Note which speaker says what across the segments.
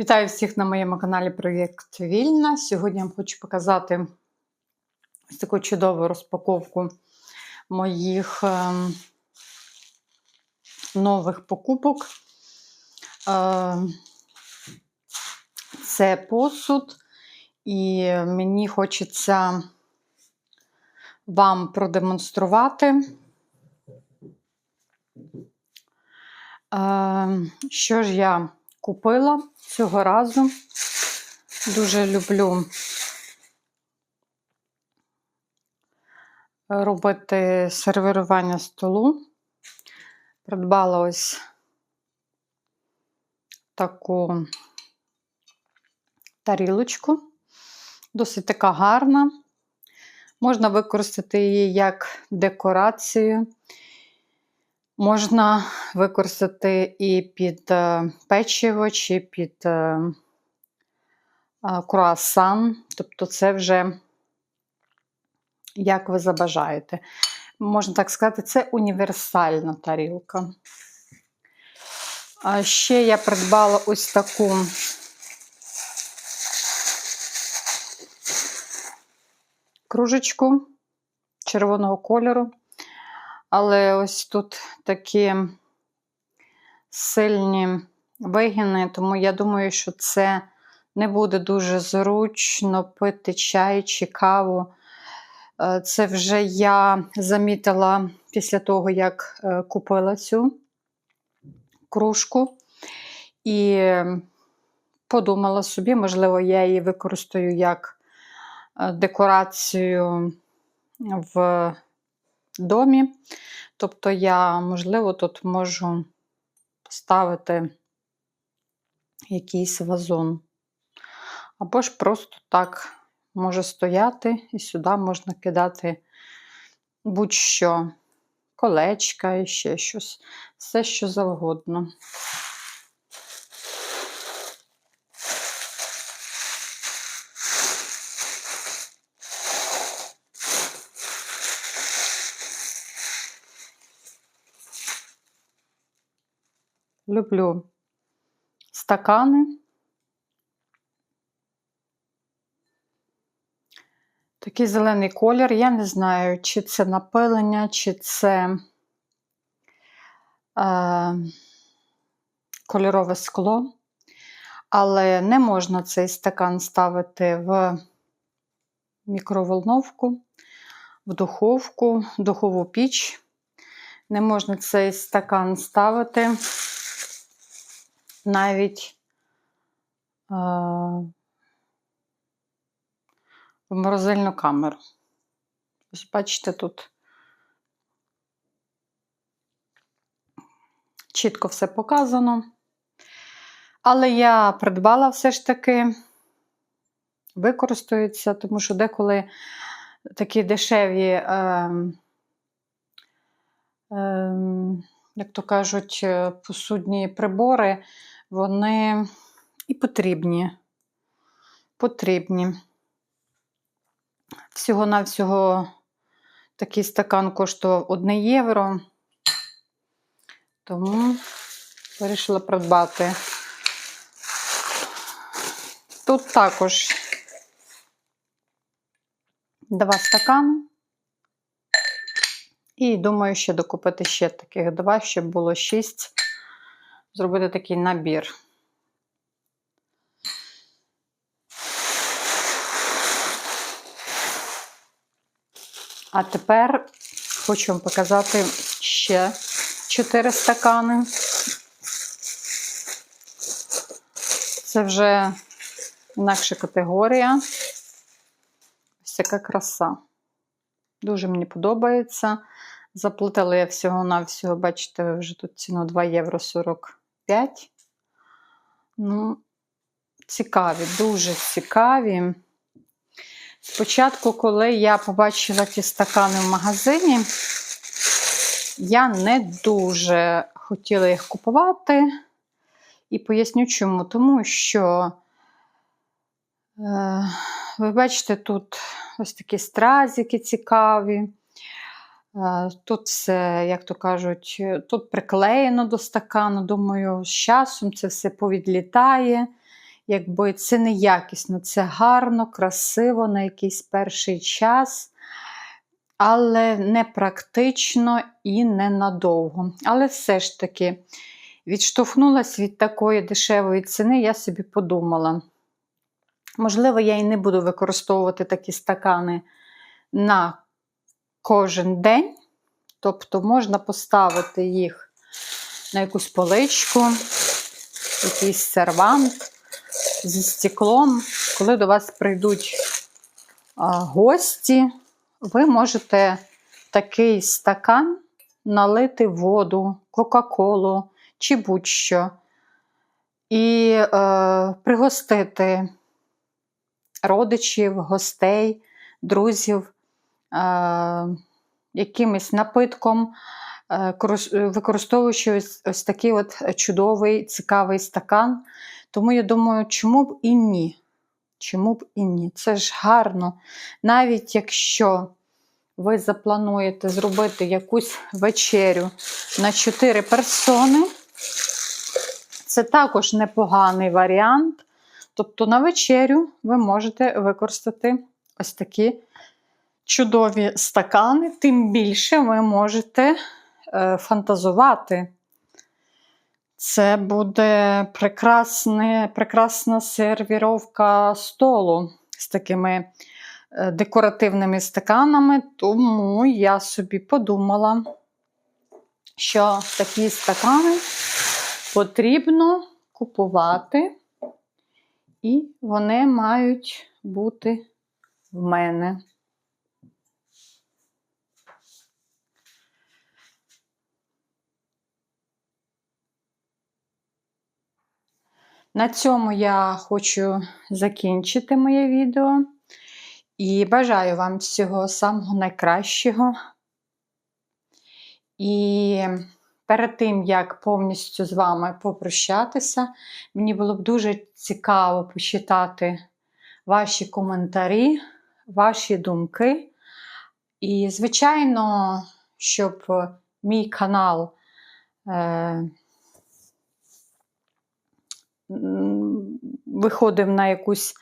Speaker 1: Вітаю всіх на моєму каналі Проєкт Вільна. Сьогодні я вам хочу показати ось таку чудову розпаковку моїх ем, нових покупок. Е, Це посуд, і мені хочеться вам продемонструвати. Е, Що ж я купила цього разу. Дуже люблю робити сервірування столу. Придбала ось таку тарілочку, досить така гарна. Можна використати її як декорацію. Можна використати і під е, печиво, чи під е, е, круасан. Тобто це вже, як ви забажаєте. Можна так сказати, це універсальна тарілка. А ще я придбала ось таку кружечку червоного кольору. Але ось тут такі сильні вигини, тому я думаю, що це не буде дуже зручно пити чай чи каву. Е, Це вже я замітила після того, як е, купила цю кружку. І подумала собі, можливо, я її використаю як е, декорацію в домі. Тобто я, можливо, тут можу поставити якийсь вазон. Або ж просто так може стояти, і сюди можна кидати будь-що, колечка і ще щось, все, що завгодно. Люблю стакани. Такий зелений колір. Я не знаю, чи це напилення, чи це е, кольорове скло. Але не можна цей стакан ставити в мікроволновку, в духовку, в духову піч. Не можна цей стакан ставити навіть е, в морозильну камеру. Ось бачите, тут чітко все показано. Але я придбала все ж таки, використовується, тому що деколи такі дешеві, е, е, як то кажуть, посудні прибори, вони і потрібні. Потрібні. Всього-навсього такий стакан коштував 1 євро, тому вирішила придбати. Тут також два стакани. І думаю, ще докупити ще таких два, щоб було шість. Зробити такий набір. А тепер хочу вам показати ще 4 стакани. Це вже інакша категорія. Ось така краса. Дуже мені подобається. Заплатила я всього-навсього, бачите, вже тут ціну 2 євро 45. Ну, цікаві, дуже цікаві. Спочатку, коли я побачила ті стакани в магазині, я не дуже хотіла їх купувати. І поясню чому. Тому що, е, ви бачите, тут ось такі стразики цікаві. Е, Тут все, як то кажуть, тут приклеєно до стакану. Думаю, з часом це все повідлітає. якби це не якісно, це гарно, красиво на якийсь перший час, але не практично і не надовго. Але все ж таки відштовхнулася від такої дешевої ціни, я собі подумала. Можливо, я і не буду використовувати такі стакани на кожен день. Тобто можна поставити їх на якусь поличку, якийсь сервант зі стеклом. Коли до вас прийдуть гості, ви можете такий стакан налити воду, Кока-Колу чи будь-що. І е, пригостити родичів, гостей, друзів якимось напитком, е, використовуючи ось, ось такий от чудовий, цікавий стакан. Тому я думаю, чому б і ні? Чому б і ні? Це ж гарно. Навіть якщо ви заплануєте зробити якусь вечерю на 4 персони, це також непоганий варіант. Тобто на вечерю ви можете використати ось такі чудові стакани, тим більше ви можете е, фантазувати. Це буде прекрасне, прекрасна сервіровка столу з такими е, декоративними стаканами, тому я собі подумала, що такі стакани потрібно купувати, і вони мають бути в мене. На цьому я хочу закінчити моє відео. І бажаю вам всього самого найкращого. І перед тим, як повністю з вами попрощатися, мені було б дуже цікаво почитати ваші коментарі, ваші думки. І, звичайно, щоб мій канал. Е- виходив на якусь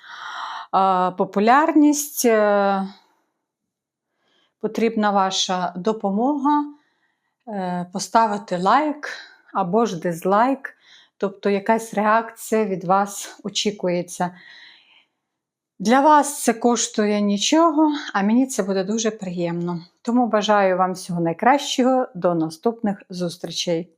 Speaker 1: популярність, е, потрібна ваша допомога, е, поставити лайк або ж дизлайк, тобто якась реакція від вас очікується. Для вас це коштує нічого, а мені це буде дуже приємно. Тому бажаю вам всього найкращого. До наступних зустрічей!